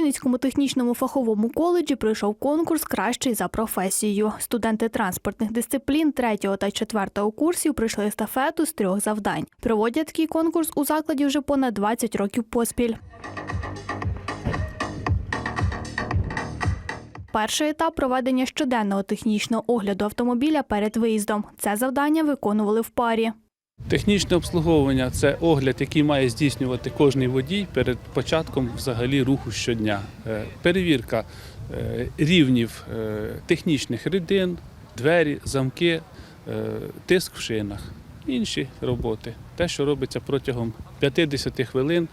Вінницькому технічному фаховому коледжі пройшов конкурс Кращий за професією. Студенти транспортних дисциплін 3 та 4 курсів пройшли естафету з трьох завдань. Проводять такий конкурс у закладі вже понад 20 років поспіль. Перший етап проведення щоденного технічного огляду автомобіля перед виїздом. Це завдання виконували в парі. Технічне обслуговування це огляд, який має здійснювати кожний водій перед початком взагалі руху щодня. Е, Перевірка е, рівнів е, технічних рідин, двері, замки, тиск в шинах, інші роботи. Те, що робиться протягом 50 хвилин,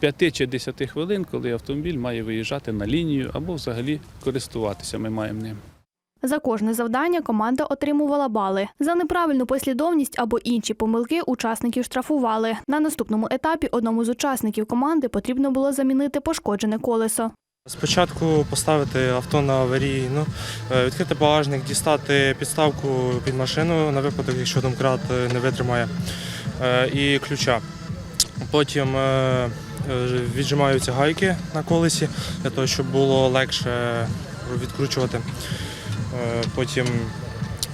5 чи 10 хвилин, коли автомобіль має виїжджати на лінію або взагалі користуватися ми маємо ним. За кожне завдання команда отримувала бали. За неправильну послідовність або інші помилки учасників штрафували. На наступному етапі одному з учасників команди потрібно було замінити пошкоджене колесо. Спочатку поставити авто на аварійну, е, відкрити багажник, дістати підставку під машину на випадок, якщо домкрат е, не витримає, е, і ключа. Потім віджимаються гайки на колесі для того, щоб було легше відкручувати. Е, Потім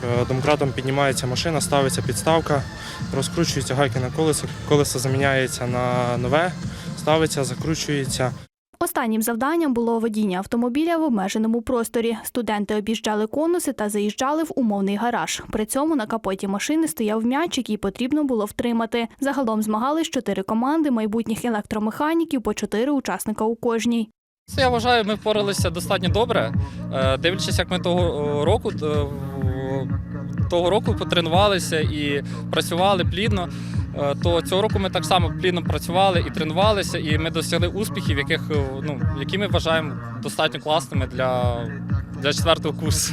е, домкратом піднімається машина, ставиться підставка, розкручуються гайки на колесо, колесо заміняється на нове, ставиться, закручується. Останнім завданням було водіння автомобіля в обмеженому просторі. Студенти об'їжджали конуси та заїжджали в умовний гараж. При цьому на капоті машини стояв м'яч, який потрібно було втримати. Загалом змагались чотири команди майбутніх електромеханіків по чотири учасника у кожній. Я вважаю, ми впоралися достатньо добре. Е, Дивлячись, як ми того року е, того року потренувалися і працювали плідно. е, То цього року ми так само плідно працювали і тренувалися, і ми досягли успіхів, яких е, ну які ми вважаємо достатньо класними для, для четвертого курсу.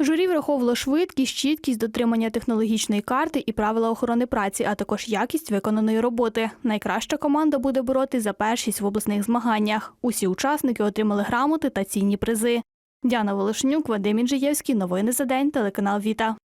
Журі враховувало швидкість, чіткість дотримання технологічної карти і правила охорони праці, а також якість виконаної роботи. Найкраща команда буде боротись за першість в обласних змаганнях. Усі учасники отримали грамоти та цінні призи. Діана Волошнюк, Вадим Інжиєвський. Новини за день. Телеканал Віта.